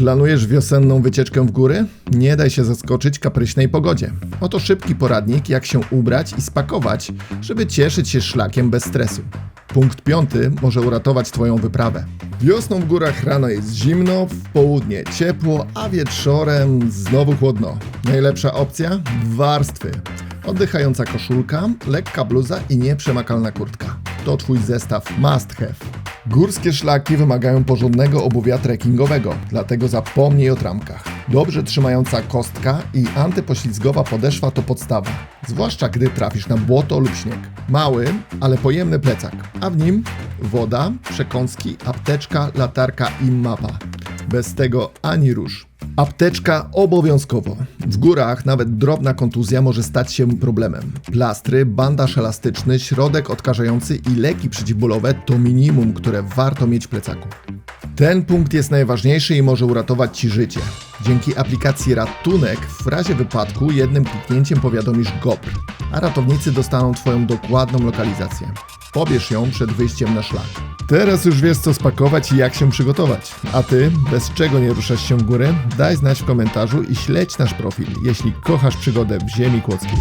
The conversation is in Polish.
Planujesz wiosenną wycieczkę w góry? Nie daj się zaskoczyć kapryśnej pogodzie. Oto szybki poradnik, jak się ubrać i spakować, żeby cieszyć się szlakiem bez stresu. Punkt piąty może uratować Twoją wyprawę. Wiosną w górach rano jest zimno, w południe ciepło, a wieczorem znowu chłodno. Najlepsza opcja? Warstwy. Oddychająca koszulka, lekka bluza i nieprzemakalna kurtka. To Twój zestaw must have. Górskie szlaki wymagają porządnego obuwia trekkingowego, dlatego zapomnij o trampkach. Dobrze trzymająca kostka i antypoślizgowa podeszwa to podstawa, zwłaszcza gdy trafisz na błoto lub śnieg. Mały, ale pojemny plecak, a w nim woda, przekąski, apteczka, latarka i mapa. Bez tego ani rusz. Apteczka obowiązkowo. W górach nawet drobna kontuzja może stać się problemem. Plastry, bandaż elastyczny, środek odkażający i leki przeciwbólowe to minimum, które warto mieć w plecaku. Ten punkt jest najważniejszy i może uratować Ci życie. Dzięki aplikacji Ratunek w razie wypadku jednym kliknięciem powiadomisz GOPR, a ratownicy dostaną Twoją dokładną lokalizację. Pobierz ją przed wyjściem na szlak. Teraz już wiesz co spakować i jak się przygotować. A Ty, bez czego nie ruszasz się w górę? Daj znać w komentarzu i śledź nasz profil, jeśli kochasz przygodę w ziemi kłodzkiej.